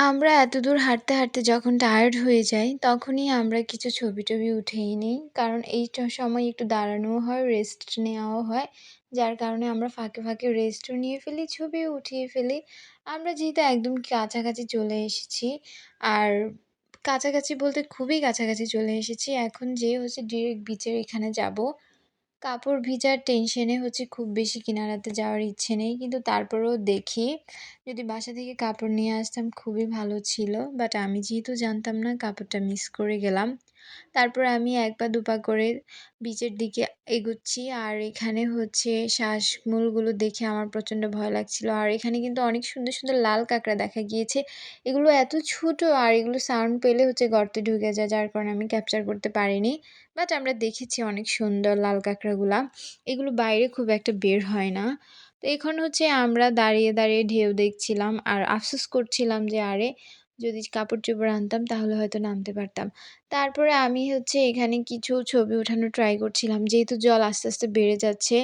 আমরা এতদূর হাঁটতে, হাঁটতে যখন টায়ার্ড হয়ে যাই, তখনই আমরা কিছু ছবি-টবি উঠিয়ে নিই। কারণ এই সময় একটু দাঁড়ানোও হয়, রেস্ট নেওয়াও হয়। যার কারণে আমরা ফাঁকে, ফাঁকে রেস্টও নিয়ে ফেলি, ছবিও উঠিয়ে ফেলি। আমরা যেহেতু একদম কাছাকাছি চলে এসেছি, আর কাছাকাছি বলতে খুবই কাছাকাছি চলে এসেছি। এখন যেয়ে হচ্ছে ডিরেক্ট বিচের এখানে যাব। কাপড় ভিজার টেনশনে হচ্ছে খুব বেশি কিনারাতে যাওয়ার ইচ্ছে নেই। কিন্তু তারপরেও দেখি, যদি বাসা থেকে কাপড় নিয়ে আসতাম খুবই ভালো ছিল। বাট আমি যেহেতু জানতাম না, কাপড়টা মিস করে গেলাম। তারপর আমি এক পা দুপা করে বিচের দিকে এগুচ্ছি। আর এখানে হচ্ছে শ্বাসমূলগুলো দেখে আমার প্রচণ্ড ভয় লাগছিল। আর এখানে কিন্তু অনেক সুন্দর সুন্দর লাল কাঁকড়া দেখা গিয়েছে। এগুলো এত ছোট আর এগুলো সাউন্ড পেলে হচ্ছে গর্তে ঢুকে যায়, যার কারণে আমি ক্যাপচার করতে পারিনি। বাট আমরা দেখেছি অনেক সুন্দর লাল কাঁকড়াগুলা। এগুলো বাইরে খুব একটা বের হয় না। তো এখন হচ্ছে আমরা দাঁড়িয়ে দাঁড়িয়ে ঢেউ দেখছিলাম। আর আফসোস করছিলাম যে আরে যদি কাপড় চোপড় আনতাম তাহলে হয়তো নামতে পারতাম। তারপরে আমি হচ্ছে এখানে কিছু ছবি ওঠানোর ট্রাই করছিলাম। যেহেতু জল আস্তে আস্তে বেড়ে যাচ্ছে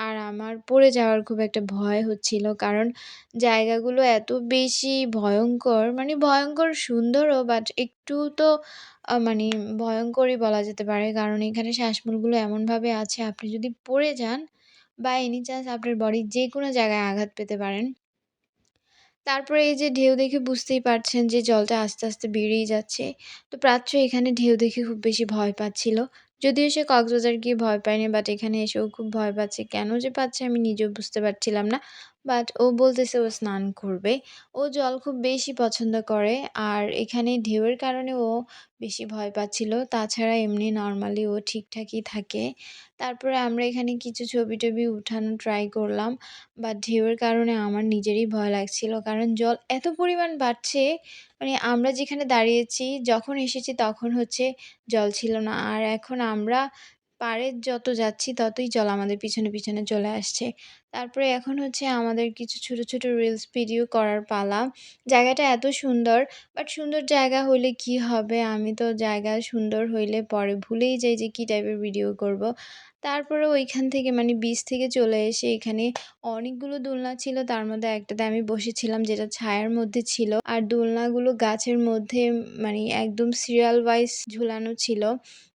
আর আমার পড়ে যাওয়ার খুব একটা ভয় হচ্ছিল কারণ জায়গাগুলো এত বেশি ভয়ঙ্কর মানে ভয়ঙ্কর সুন্দরও বাট একটু তো মানে ভয়ঙ্করই বলা যেতে পারে। কারণ এখানে শ্বাসমূলগুলো এমনভাবে আছে, আপনি যদি পড়ে যান বা এনি চান্স আপনার বডির যে কোনো জায়গায় আঘাত পেতে পারেন। তারপরে এই যে ঢেউ দেখে বুঝতেই পারছেন যে জলটা আস্তে আস্তে বেড়েই যাচ্ছে। তো প্রাচ্য এখানে ঢেউ দেখে খুব বেশি ভয় পাচ্ছিল। যদিও সে কক্সবাজার গিয়ে ভয় পায়নি বাট এখানে এসেও খুব ভয় পাচ্ছে। কেন যে পাচ্ছে আমি নিজেও বুঝতে পারছিলাম না। বাট ও বলতেছে ও স্নান করবে। ও জল খুব বেশি পছন্দ করে। আর এখানে ঢেউয়ের কারণে ও বেশি ভয় পাচ্ছিল। তাছাড়া এমনি নর্মালি ও ঠিকঠাকই থাকে। তারপরে আমরা এখানে কিছু ছবি টবি উঠানো ট্রাই করলাম। বাট ঢেউয়ের কারণে আমার নিজেরই ভয় লাগছিল। কারণ জল এত পরিমাণ বাড়ছে। মানে আমরা যেখানে দাঁড়িয়েছি, যখন এসেছি তখন হচ্ছে জল ছিল না। আর এখন আমরা পাড়ে যত যাচ্ছি ততই জল আমাদের পিছনে পিছনে চলে আসছে। তারপরে এখন হচ্ছে আমাদের কিছু ছোট ছোট রিলস ভিডিও করার পালা। জায়গাটা এত সুন্দর বাট সুন্দর জায়গা হইলে কি হবে? আমি তো জায়গা সুন্দর হইলে পরে ভুলেই যাই যে কী টাইপের ভিডিও করব। তারপরে ওইখান থেকে মানে বিচ থেকে চলে এসে এখানে অনেকগুলো দোলনা ছিল, তার মধ্যে একটাতে আমি বসেছিলাম যেটা ছায়ার মধ্যে ছিল। আর দোলনাগুলো গাছের মধ্যে মানে একদম সিরিয়াল ওয়াইজ ঝুলানো ছিল।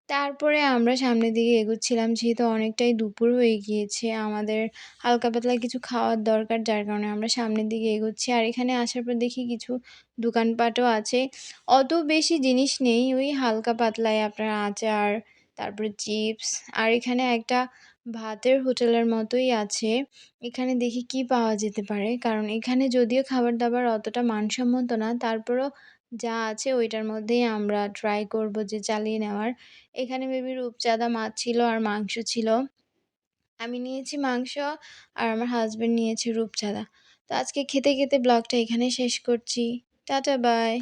তারপরে আমরা সামনের দিকে এগোচ্ছিলাম, যেহেতু অনেকটাই দুপুর হয়ে গিয়েছে, আমাদের হালকা পাতলা কিছু খাওয়ার দরকার, যার কারণে আমরা সামনের দিকে এগোচ্ছি। আর এখানে আসার পর দেখি কিছু দোকানপাটও আছে। অত বেশি জিনিস নেই, ওই হালকা পাতলায় আপনার আচার, তারপরে চিপস, আর এখানে একটা ভাতের হোটেলের মতোই আছে। এখানে দেখি কি পাওয়া যেতে পারে, কারণ এখানে যদিও খাবার দাবার অতটা মানসম্মত না, তারপরও যা আছে ওইটার মধ্যেই আমরা ট্রাই করব যে চালিয়ে নেওয়ার। এখানে মেবি রূপচাঁদা মাছ ছিল আর মাংস ছিল। আমি নিয়েছি মাংস আর আমার হাজব্যান্ড নিয়েছে রূপচাঁদা। তো আজকে খেতে খেতে ব্লগটা এখানেই শেষ করছি। Tata bye